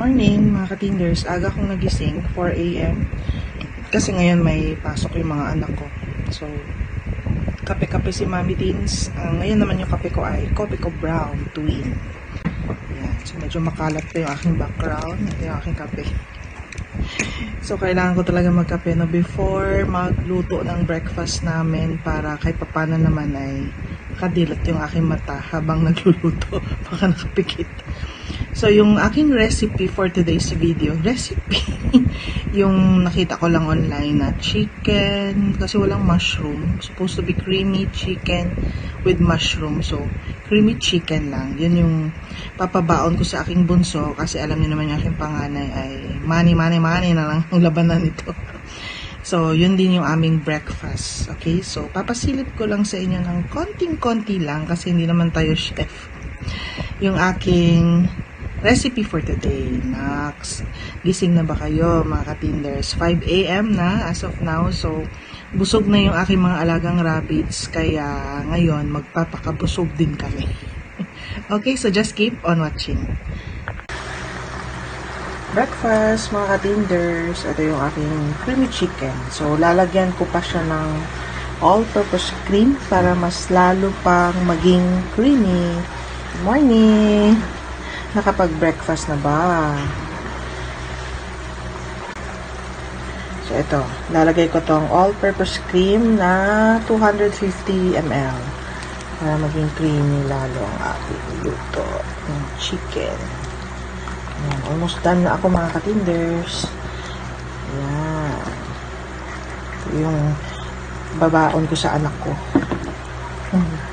morning mga katinders. Aga kong nagising, 4 a.m. Kasi ngayon may pasok yung mga anak ko. So, kape-kape si Mami Teens. Ah, ngayon naman yung kape ko ay kopi ko brown, twin. Yan. So, medyo makalat pa yung aking background. Ito yung aking kape. So, kailangan ko talaga magkape no before magluto ng breakfast namin para kahit papano naman ay kadilat yung aking mata habang nagluluto. Baka nakapikit. So, yung aking recipe for today's video, recipe, yung nakita ko lang online na chicken, kasi walang mushroom. Supposed to be creamy chicken with mushroom. So, creamy chicken lang. Yun yung papabaon ko sa aking bunso kasi alam niyo naman yung aking panganay ay money, money, money na lang ang labanan nito. So, yun din yung aming breakfast. Okay? So, papasilip ko lang sa inyo ng konting-konti lang kasi hindi naman tayo chef. Yung aking recipe for today. Nax, gising na ba kayo mga katinders? 5 a.m. na as of now. So, busog na yung aking mga alagang rabbits. Kaya ngayon, magpapakabusog din kami. okay, so just keep on watching. Breakfast, mga katinders. Ito yung aking creamy chicken. So, lalagyan ko pa siya ng all-purpose cream para mas lalo pang maging creamy. Good morning! Nakapag-breakfast na ba? So, ito. Lalagay ko tong all-purpose cream na 250 ml para maging creamy lalo ang aking luto ng chicken. Ayan, almost done na ako mga katinders. Ayan. Ito yung babaon ko sa anak ko. Hmm.